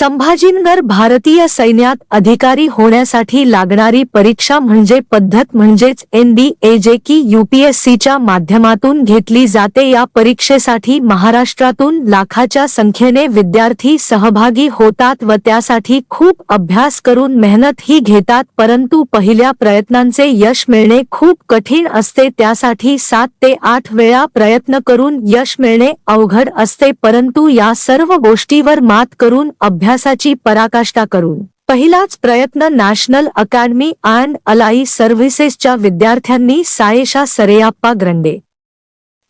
संभाजीनगर भारतीय सैन्यात अधिकारी होण्यासाठी लागणारी परीक्षा म्हणजे पद्धत म्हणजेच एन डी ए जे की युपीएससीच्या माध्यमातून घेतली जाते. या परीक्षेसाठी महाराष्ट्रातून लाखाच्या संख्येने विद्यार्थी सहभागी होतात व त्यासाठी खूप अभ्यास करून मेहनत ही घेतात. परंतु पहिल्या प्रयत्नांचे यश मिळणे खूप कठीण असते. त्यासाठी सात ते आठ वेळा प्रयत्न करून यश मिळणे अवघड असते. परंतु या सर्व गोष्टीवर मात करून अभ्यासाची पराकाष्ठा करून पहिलाच प्रयत्न नॅशनल अकॅडमी अँड अलाई सर्व्हिसेसच्या विद्यार्थ्यांनी सायेशा सरेयाप्पा ग्रंडे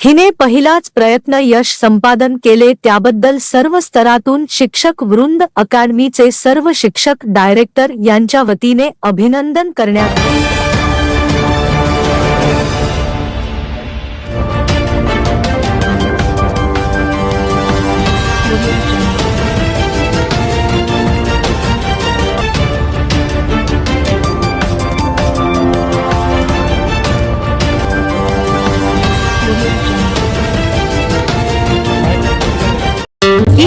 हिने पहिलाच प्रयत्न यश संपादन केले त्याबद्दल सर्व स्तरातून शिक्षक वृंद अकॅडमीचे सर्व शिक्षक डायरेक्टर यांच्या वतीने अभिनंदन करण्यात आले.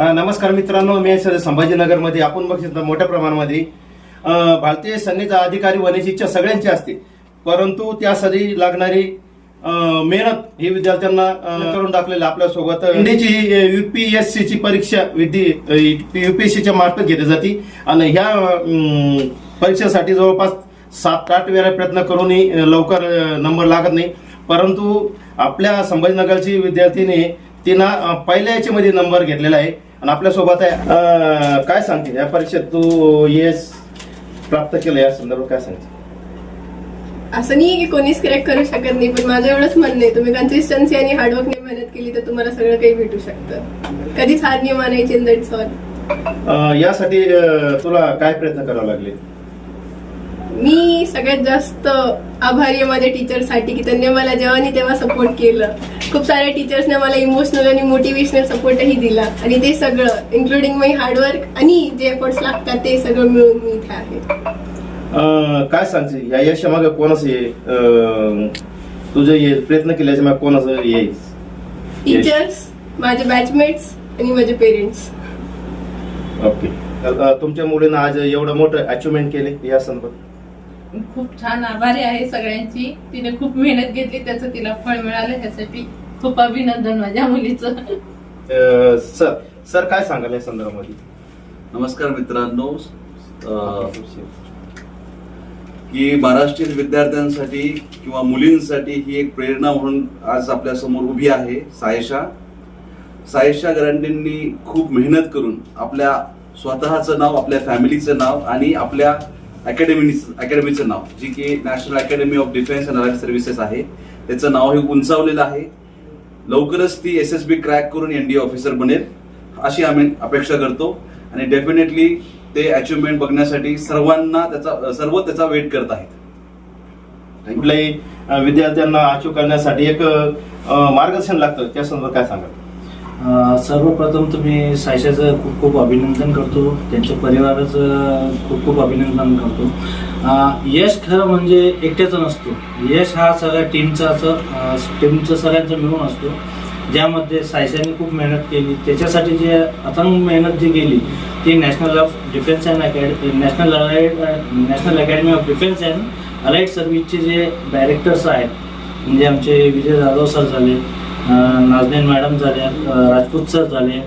नमस्कार मित्रांनो मी संभाजीनगरमध्ये. आपण बघितलं मोठ्या प्रमाणामध्ये भारतीय सैन्याचा अधिकारी होण्याची इच्छा सगळ्यांची असते. परंतु त्यासाठी लागणारी मेहनत ही विद्यार्थ्यांना करून टाकलेली आपल्यासोबत इंडियाची युपीएससी ची परीक्षा युपीएससीच्या मार्फत घेतली जाते. आणि ह्या परीक्षेसाठी जवळपास सात आठ वेळा प्रयत्न करूनही लवकर नंबर लागत नाही. परंतु आपल्या संभाजीनगरची विद्यार्थीने तिनं पहिल्या याच्यामध्ये नंबर घेतलेला आहे. आणि आपल्यासोबत आहे काय सांगते? या परीक्षेत तू यश प्राप्त केलं या संदर्भात काय सांगते? असं नाही की कोणीच क्रॅक करू शकत नाही पण माझं एवढंच म्हणणं आहे तुम्ही कन्सिस्टन्सी आणि हार्डवर्कने मेहनत केली तर तुम्हाला सगळं काही भेटू शकतं. कधीच हार नाही मानायची दॅट्स ऑल अ, यासाठी तुला काय प्रयत्न करावे लागले? सगळ्यात जास्त आभारी आहे माझ्या टीचरसाठी की त्यांनी मला जेव्हा तेव्हा सपोर्ट केलं. खूप साऱ्या टीचर्सने मला इमोशनल आणि मोटिवेशनल सपोर्टही दिला. आणि ते सगळं इन्क्लुडिंग माय हार्डवर्क आणि जे एफर्ट्स लागतात ते सगळं मिळून मी इथे आहे. काय सांगते या यशामागे कोणाचं ये तुझं ये प्रयत्न केल्याच्या मागे कोणाचं येईल टीचर्स माझे बॅचमेट्स आणि माझे पेरेंट्स ओके तुमच्या मुलीनं आज एवढं मोठं अचिव्हमेंट केले या संदर्भात? खूप छान आभारी आहे सगळ्यांची. तिने खूप मेहनत घेतली त्याचं तिला फळ मिळालं ह्यासाठी खूप अभिनंदन माझ्या मुलीचं. अ, सर सर काय सांगाल या संदर्भामध्ये? नमस्कार मित्रांनो. अ, की महाराष्ट्रीयन विद्यार्थ्यांसाठी किंवा मुलींसाठी ही एक प्रेरणा म्हणून आज आपल्यासमोर उभी आहे सायशा. सायशा गरांडेंनी खूप मेहनत करून आपल्या स्वतःचं नाव आपल्या फॅमिलीचं नाव आणि आपल्या अकॅडमी अकॅडमीचं नाव जी की national academy of defence and allied services आहे. त्याचं नाव हे उंचावलेलं आहे. लवकरच ती एस एस बी क्रॅक करून एन डी ऑफिसर बनेल अशी आम्ही अपेक्षा करतो. आणि डेफिनेटली ते अचिव्हमेंट बघण्यासाठी सर्वांना त्याचा सर्व त्याचा वेट करत आहेत. कुठल्याही विद्यार्थ्यांना अचीव करण्यासाठी एक मार्गदर्शन लागतं. त्या संदर्भात काय सांगा सर्वप्रथम तुम्ही सायशाचं खूप खूप अभिनंदन करतो. त्यांच्या परिवाराचं खूप खूप अभिनंदन करतो. यश खरं म्हणजे एकट्याचं नसतो. यश हा सगळ्या टीमचा असं टीमचं सगळ्यांचं मिळून असतो. ज्यामध्ये सायशाने खूप मेहनत केली. त्याच्यासाठी जे अथंग मेहनत जी केली ती national of defence and academy national allied national academy of defence and allied सर्व्हिसचे जे डायरेक्टर्स आहेत म्हणजे आमचे विजय जाधव सर झाले नाजनीन मॅडम झाल्या राजपूत सर झाले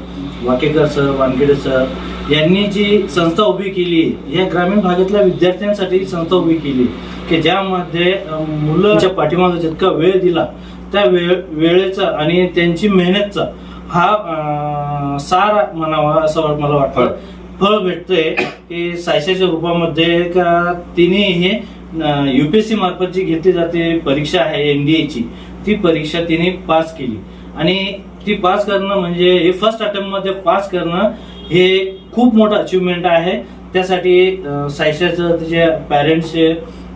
वाकेकर सर वानखेडे सर यांनी जी संस्था उभी केली या ग्रामीण भागातल्या विद्यार्थ्यांसाठी ही संस्था उभी केली की ज्यामध्ये मुलांच्या पाठीमागे जितका वेळ दिला त्या वेळ वेळेचा आणि त्यांची मेहनतचा हा सार म्हणावा असं वाट- मला वाटतं. फळ भेटतंय की सायशाच्या रूपामध्ये का तिने हे युपीएससी मार्फत जी घेतली जाते परीक्षा आहे एनडीएची ती परीक्षा तिने पास केली. आणि ती पास करणं म्हणजे हे फर्स्ट अटेम्प्टमध्ये पास करणं हे खूप मोठं अचिव्हमेंट आहे. त्यासाठी सायशाचं तिचे पॅरेंट्स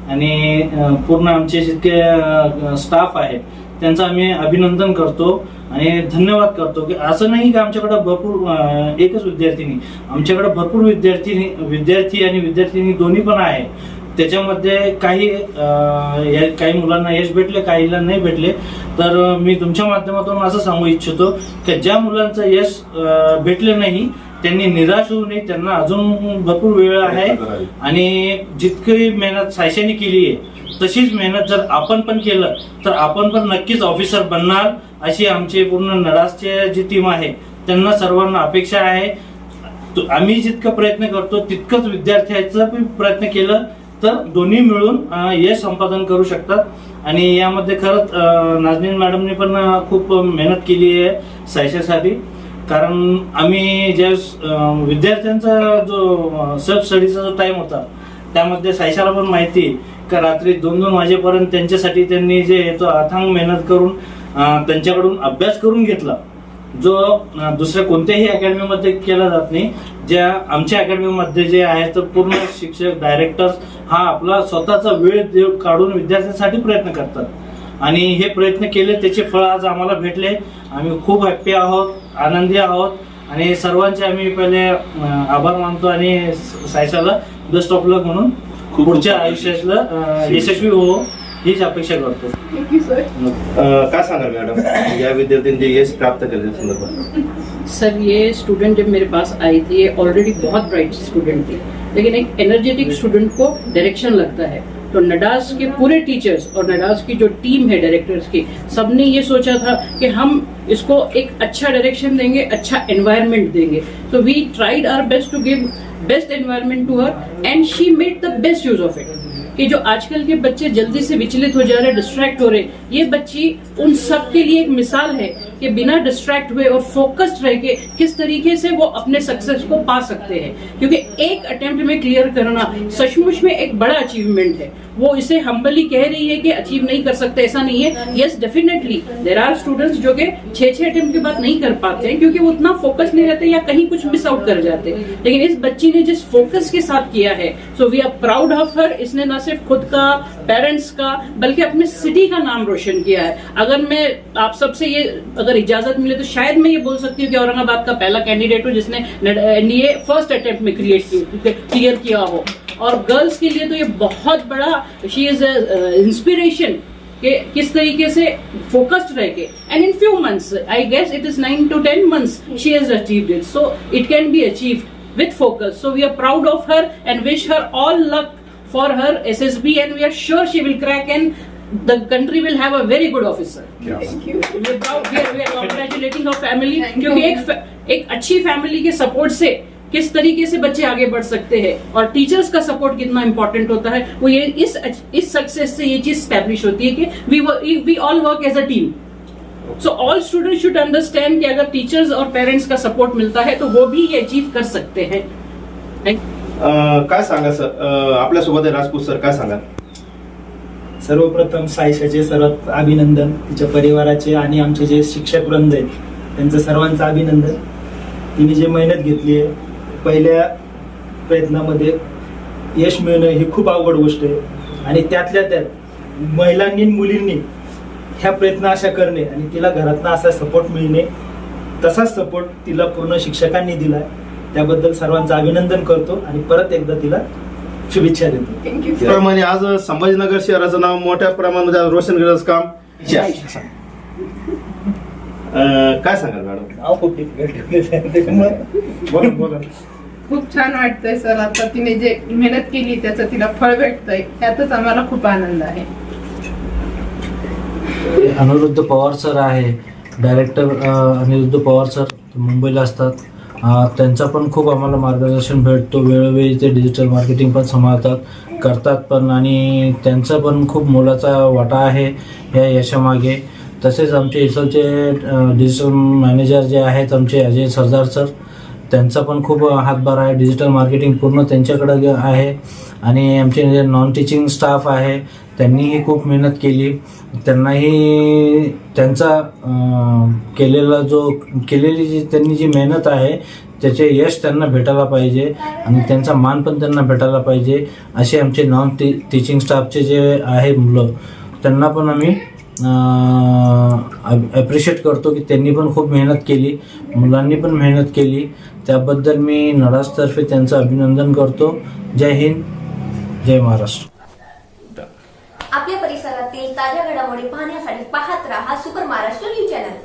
आणि पूर्ण आमचे जितके स्टाफ आहे त्यांचं आम्ही अभिनंदन करतो आणि धन्यवाद करतो की असं नाही की आमच्याकडं भरपूर एकच विद्यार्थिनी आमच्याकडे भरपूर विद्यार्थी विद्यार्थी आणि विद्यार्थिनी दोन्ही पण आहे. त्याच्यामध्ये काही अं, काही मुलांना यश भेटले काहीला नाही भेटले. तर मी तुमच्या माध्यमातून असं सांगू इच्छितो की ज्या मुलांचं यश अं, भेटले नाही त्यांनी निराश होऊ नये. त्यांना अजून भरपूर वेळ आहे. आणि जितकी मेहनत सायशाने केली आहे तशीच मेहनत जर आपण पण केलं तर आपण पण नक्कीच ऑफिसर बनणार अशी आमची पूर्ण नडासचे जी टीम आहे त्यांना सर्वांना अपेक्षा आहे. तो- आम्ही जितकं प्रयत्न करतो तितकंच विद्यार्थ्याचा पण प्रयत्न केलं. तर दोन्ही मिळून यश संपादन करू शकतात. आणि यामध्ये खरंच नाजनीन मॅडमने पण खूप मेहनत केली आहे सायशासाठी कारण आम्ही ज्या विद्यार्थ्यांचा जो सेल्फ स्टडीचा जो टाइम होता त्यामध्ये सायशाला पण माहिती का रात्री दोन दोन वाजेपर्यंत त्यांच्यासाठी त्यांनी जे येतो अथांग मेहनत करून त्यांच्याकडून अभ्यास करून घेतला. जो दुसऱ्या कोणत्याही अकॅडमीमध्ये केला जात नाही. ज्या आमच्या अकॅडमीमध्ये जे आहे तर पूर्ण शिक्षक डायरेक्टर्स हा आपला स्वतःचा वेळ काढून विद्यार्थ्यांसाठी प्रयत्न करतात. आणि हे प्रयत्न केले त्याचे फळ आज आम्हाला भेटले. आम्ही खूप हॅप्पी आहोत आनंदी आहोत. आणि सर्वांचे आम्ही पहिले आभार मानतो आणि सायशाला बेस्ट ऑफ लक म्हणून पुढच्या आयुष्यातलं अं, यशस्वी हो हीच अपेक्षा करतो. थँक्यू सर अं, काय सांगाल मॅडम? या विद्यार्थ्यांनी यश प्राप्त केल्या संदर्भात. सर ये स्टूडेंट जब मेरे पास आई थी ये ऑलरेडी बहुत ब्राइट स्टूडेंट थी. लेकिन एक एनर्जेटिक स्टूडेंट को डायरेक्शन लगता है। तो नडास के पूरे टीचर्स और नडास की जो टीम है डायरेक्टर्स की सबने ये सोचा था कि हम इसको एक अच्छा डायरेक्शन देंगे अच्छा एनवायरनमेंट देंगे। So we tried our best to give best environment to her and she made the best use of it कि जो आजकल के बच्चे जल्दी से विचलित हो जा रहे डिस्ट्रैक्ट हो रहे, ये बच्ची उन सब के लिए एक मिसाल है कि बिना डिस्ट्रैक्ट हुए और फोकस्ड रह के किस तरीके से वो अपने सक्सेस को पा सकते हैं। क्योंकि एक अटेम्प्ट में क्लियर करना सचमुच में एक बड़ा अचीवमेंट है। वो इसे हम्बली कह रही है कि अचीव नहीं कर सकते, ऐसा नहीं है। Yes definitely there are students जो कि छह छह अटेम्प्ट के बाद नहीं कर पाते हैं, क्योंकि वो उतना फोकस नहीं रहते या कहीं कुछ मिस आउट कर जाते। लेकिन इस बच्ची ने जिस फोकस के साथ किया है so we are proud of her इसने न सिर्फ़ खुद का पेरेंट्स का, बल्कि अपने सिटी का नाम रोशन किया है। अगर मैं आप सबसे ये अगर इजाज़त मिले तो शायद मैं ये बोल सकती हूँ कि औरंगाबाद का पहला कैंडिडेट हूँ जिसने एनडीए फ़र्स्ट अटेम्प्ट में क्रिएट क्लियर किया हो। और गर्ल्स के लिए तो ये बहुत बड़ा शी इज इंस्पिरेशन कि किस तरीके से फोकस्ड रह के and in few months I guess it is nine to ten months she has achieved it so it can be achieved with focus so we are proud of her and wish her all luck for her ssb and we are sure she will crack and the country will have a very good officer we are proud we are, we are congratulating her family क्योंकि एक एक अच्छी family के support से किस तरीके से बच्चे आगे बढ़ सकते हैं और टीचर्स का सपोर्ट कितना इंपॉर्टेंट होता है वो ये इस इस सक्सेस से ये चीज स्टैब्लिश होती है कि we we all work as a team so all student should understand कि अगर टीचर्स और पेरेंट्स का सपोर्ट मिलता है तो वो भी ये अचीव कर सकते हैं। काय सांगा सर? आपल्यासोबत राजपूत सर काय सांगा? सर्वप्रथम सायशाचे सर्वात अभिनंदन तिच्या परिवाराचे आणि आमचे जे शिक्षक वृंद आहेत त्यांचं सर्वांचं अभिनंदन. तिने जे मेहनत घेतली आहे पहिल्या प्रयत्नामध्ये यश मिळणं ही खूप अवघड गोष्ट आहे. आणि त्यातल्या त्यात महिलांनी मुलींनी ह्या प्रयत्न अशा करणे आणि तिला घरातनं असा सपोर्ट मिळणे तसाच सपोर्ट तिला पूर्ण शिक्षकांनी दिला त्याबद्दल सर्वांचं अभिनंदन करतो आणि परत एकदा तिला शुभेच्छा देतो. थँक्यू त्याप्रमाणे आज संभाजीनगर शहराचं नाव मोठ्या प्रमाणामध्ये रोशन करण्याचं काम. काय सांगाल मॅडम? खूप difficult आहे. त्याच्यामुळे बोला बोला. खूप छान वाटतंय सर. आता तिने जे मेहनत केली त्याचं तिला फळ भेटतंय. त्यातच आम्हाला खूप आनंद आहे. अनिरुद्ध पवार सर आहे. डायरेक्टर अनिरुद्ध पवार सर मुंबईला असतात. अ, त्यांचा पण खूप आम्हाला मार्गदर्शन भेटतो. वेळोवेळी ते डिजिटल मार्केटिंग पण सांभाळतात करतात पण. आणि त्यांचा पण खूप मोलाचा वाटा आहे या यशामागे. तसेच आमचे इसोचे डिजिटल मॅनेजर जे आहेत आमचे अजय सरदार सर त्यांचा पण खूप हातभार आहे. डिजिटल मार्केटिंग पूर्ण त्यांच्याकडे आहे. आणि आमचे जे नॉन टीचिंग स्टाफ आहे त्यांनीही खूप मेहनत केली. त्यांनाही त्यांचा केलेला जो केलेली जी त्यांनी जी मेहनत आहे त्याचे यश त्यांना भेटायला पाहिजे आणि त्यांचा मान पण त्यांना भेटायला पाहिजे असे आमचे नॉन टी टीचिंग स्टाफचे जे आहे मुलं त्यांना पण आम्ही ॲप्रिशिएट करतो की त्यांनी पण खूप मेहनत केली मुलांनी पण मेहनत केली. त्याबद्दल मी नडासतर्फे त्यांचं अभिनंदन करतो. जय हिंद जय महाराष्ट्र. आपल्या परिसरातील ताज्या घडामोडी पाहण्यासाठी पाहत राहा सुपर महाराष्ट्र न्यूज चॅनल.